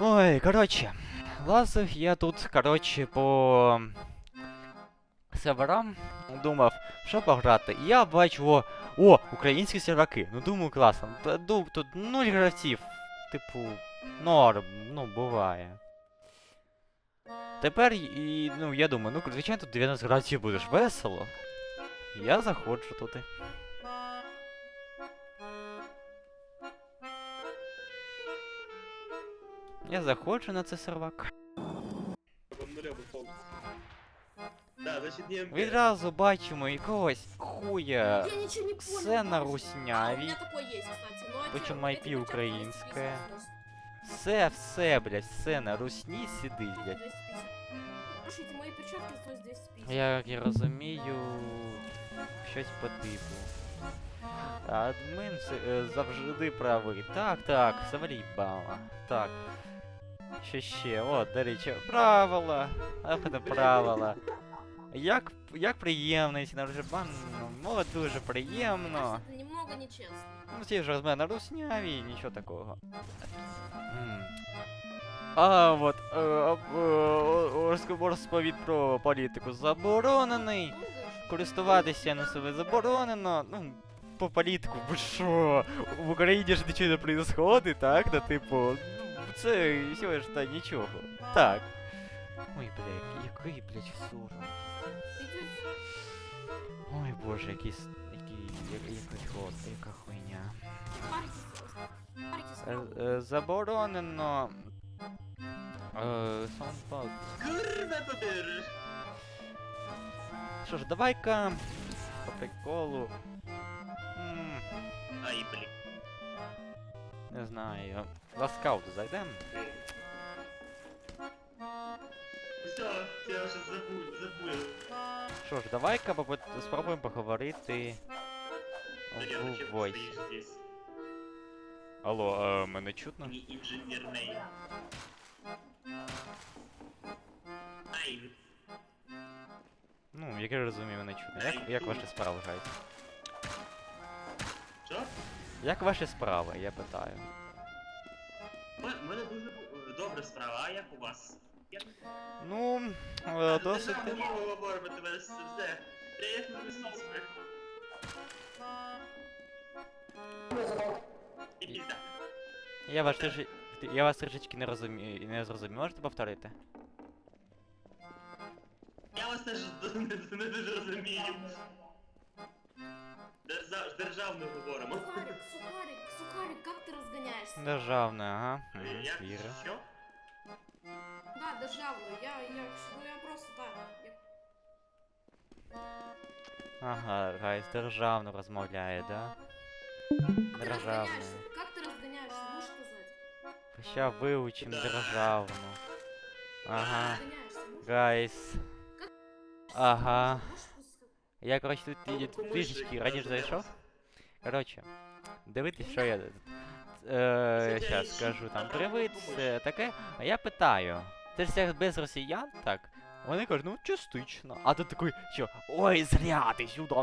Ой, коротше, лазив я тут, коротше, по серверам, думав, що пограти. І я бачу, о, о, українські серваки. Ну думаю, класно. Т- Тут нуль гравців. Типу, норм, ну, буває. Тепер, і, ну, я думаю, ну, звичайно, тут 90 гравців будеш весело. Я заходжу туди. Я заходжу на цей сервак. Нулевый полностью. Да, значит не МП. Відразу бачимо якогось хуя. Я ничего не понял. Сцена А, у русняві. меня такой есть, кстати. Но Причем это- IP это хотя бы украинская. 250 Все, все, блядь, все на русні сидить, просто. блядь. 250. Слушайте, мои перчатки стоят 250. Як я розумію, щось по типу. Админ це- е, завжди правий. Так, так, заврібала. Так. Що ще? О, до речі, правила. Ах, це правила. Як, як приємно, якщо на ну, о, дуже приємно. Немного нечестно. Ну, ті ж розмена русняві, нічого такого. А от е, е, розповідь про політику заборонений. Ну, Користуватися на себе заборонено. Ну, по політику, бо що? В Україні ж нічого не происходить, так? Ну, типу, це всього ж та нічого. Так. Ой, бля, який, блядь, сором. Ой, боже, який, який, який, ход, яка хуйня. Е, е, Заборонено. Е, саундпад. Що ж, давай-ка по приколу. не знаю. За скаут зайдем. Все, я сейчас забыл, забыл. Що ж, давай-ка попит- спробуємо поговорити. Да я в зачем ты войс. стоишь здесь? Алло, е, мене чутно? Не инженерный. Ай, Ну, як я розумію, мене чутно. Як, як ваші справи, гайс? Як ваші справи, я питаю. У мене дуже добра справа, а як у вас? Ну, е, досить. Державну мову говоримо, тебе все. Привіт, ми висновки. І. Я вас трішки. Я вас трішечки не розумію, не зрозумів. Можете повторити? Я вас теж не, не дуже розумію. Держа- Державну говоримо. Сухарик, сухарик, сухарик, как ты разгоняешься? Державне, ага. Е, Мгм, Як? Вірю. Що? Да, державную. Я, я, ну я просто так. Я... Ага, Гайс державно розмовляє, да? Как ты Державне. разгоняешься? Как ты разгоняешься? Можешь сказать? Ща вивчим Да. державну. Ага, Разгоняешься, можешь? гайс. Ага. Можешь? Я, коротше, тут трішечки раніше зайшов. Коротше, дивитесь, що я. Е, Це щас скажу там привіт, все таке. А я питаю. Це ж всіх без росіян, так? Вони кажуть, ну частично. А тут такий, що, ой, зря ти сюди,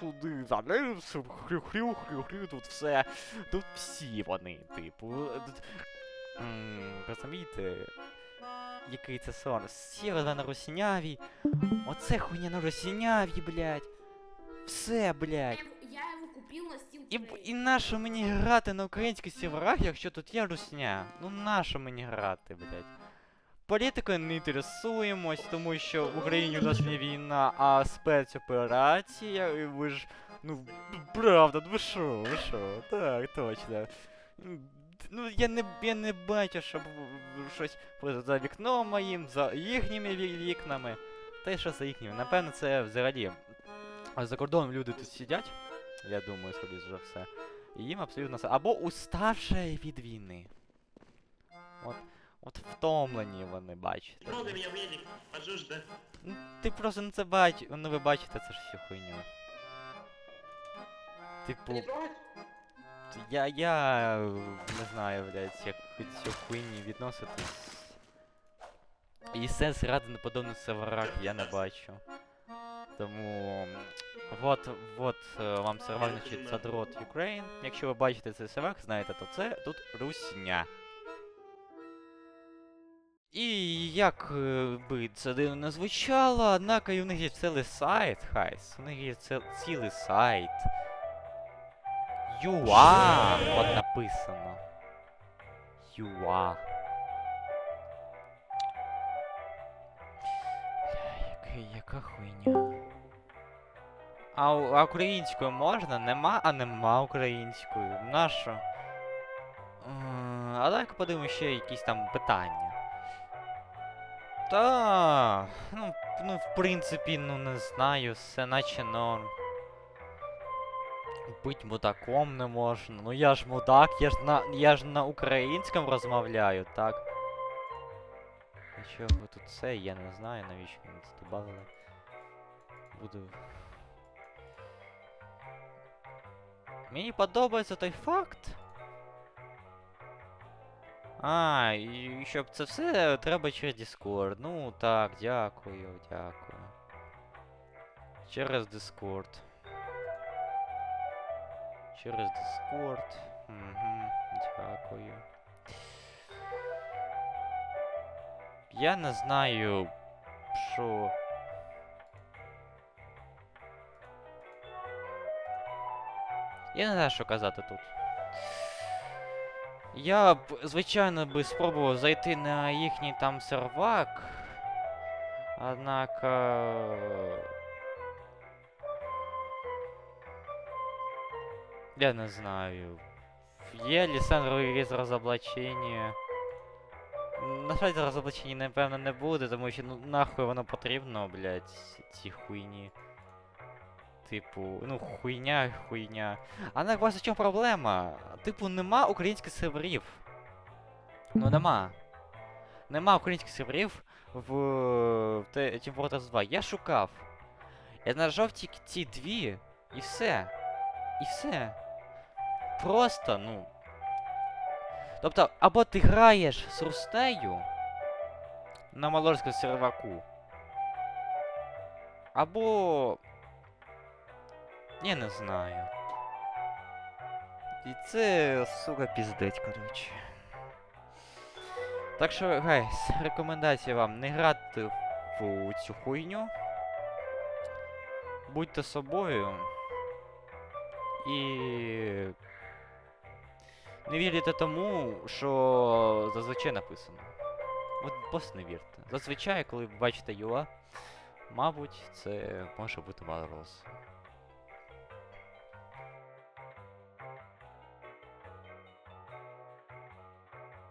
сюди, залез, хрю-хрю, хрю-хрю, тут все. Тут всі вони, типу. Розумієте? Який це сон? Всі на русіняві. Оце хуйня на русіняві, блядь. Все, блядь. я его купил на Steam І, і нащо мені грати на українських серверах, якщо тут є русня? Ну нащо мені грати, блядь? Політикою не інтересуємось, тому що в Україні у нас не війна, а спецоперація, і ви ж. Ну, правда, ну ви що, ви що? Так, точно. Ну, я не, я не бачу, щоб щось за вікном моїм, за їхніми вікнами. Та й що за їхніми? Напевно, це взагалі. А за кордоном люди тут сидять, я думаю, скоріш за все. І їм абсолютно все. Або уставші від війни. От, от втомлені вони, бачите. Трогай меня в едик, пожуж, да? Ну, ти просто не це бачиш, ну ви бачите, це ж всю хуйню. Типу, я, я не знаю, блядь, як цього хуйні відноситись. І сенс ради на подобних серверах я не бачу. Тому. Вот, вот е, вам сервер, значить, Задрот Ukraine. Якщо ви бачите цей сервер, знаєте, то це тут русня. І як е, би це дивно не звучало, однак і у них є цілий сайт, хайс. У них є ціл- цілий сайт. ЮА, от написано. ЮА. Бля, яка хуйня. А, а українською можна? Нема, а нема українською. Нащо? А давай подивимося ще якісь там питання. Та, ну, ну, в принципі, ну не знаю, все наче норм. Бить мудаком не можна. Ну я ж мудак, я ж на. я ж на українському розмовляю, так? Для чого тут це? Я не знаю, навіщо мені це добавили. Буду. Мені подобається той факт. А, і щоб це все треба через Discord. Ну так, дякую, дякую. Через Discord. Через Discord. Угу, дякую. Я не знаю, що. Я не знаю, що казати тут. Я б, звичайно, би спробував зайти на їхній там сервак. Однак. Я не знаю. Є лісандровий розоблачення. Насправді розоблачення, напевно, не буде, тому що ну нахуй воно потрібно, блядь, ці хуйні. Типу, ну хуйня, хуйня. А на вас в чому проблема? Типу, нема українських серверів. Ну нема. Нема українських серверів в, в Team Fortress 2. Я шукав. Я знайшов тільки ці дві, і все. І все. Просто, ну. Тобто, або ти граєш з Рустею на малорському серваку. Або. Я не знаю. І це, сука, піздець, коротше. Так що, гайс, рекомендація вам не грати в цю хуйню. Будьте собою. І. Не вірите тому, що зазвичай написано. От просто не вірте. Зазвичай, коли бачите юла, мабуть, це може бути мороз.